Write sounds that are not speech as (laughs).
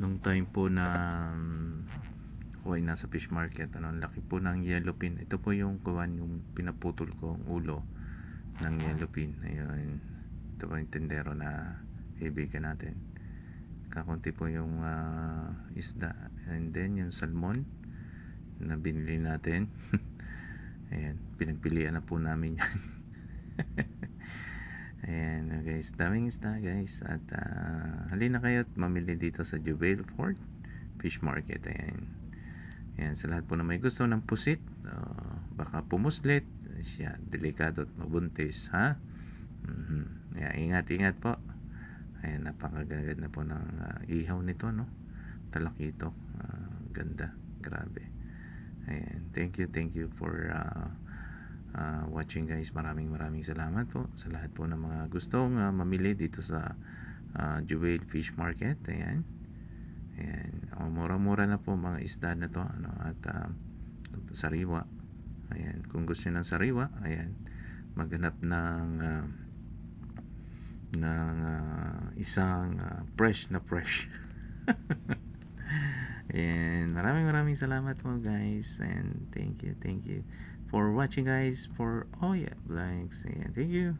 nung time po na um, nasa fish market ano laki po ng yellowfin ito po yung kuwan yung pinaputol ko ang ulo ng yellowfin ayun. Ito po yung tendero na kaibigan natin. Kakunti po yung ah, isda. And then yung salmon na binili natin. (laughs) Ayan. Pinagpilian na po namin yan (laughs) uh, guys. Daming isda guys. At ah, halina kayo at mamili dito sa Jubail Fort Fish Market. Ayan. Ayan sa lahat po na may gusto ng pusit ah, baka pumuslit siya delikado at mabuntis ha? Mhm. Ayan, ingat ingat po. Ayan napakaganda po ng ah, ihaw nito no? Talakito. Ah, ganda. Grabe. Ayan thank you thank you for ah, ah, watching guys maraming maraming salamat po sa lahat po ng mga gustong ah, mamili dito sa uh, Jewel Fish Market. Ayan. Ayan. Oh, mura-mura na po mga isda na to ano, at ah, sariwa. Ayan. Kung gusto nyo ng sariwa ayan maghanap ng ah, ng ah, isang ah, fresh na fresh. (laughs) And maraming maraming salamat po guys and thank you thank you for watching guys for oh yeah blanks and thank you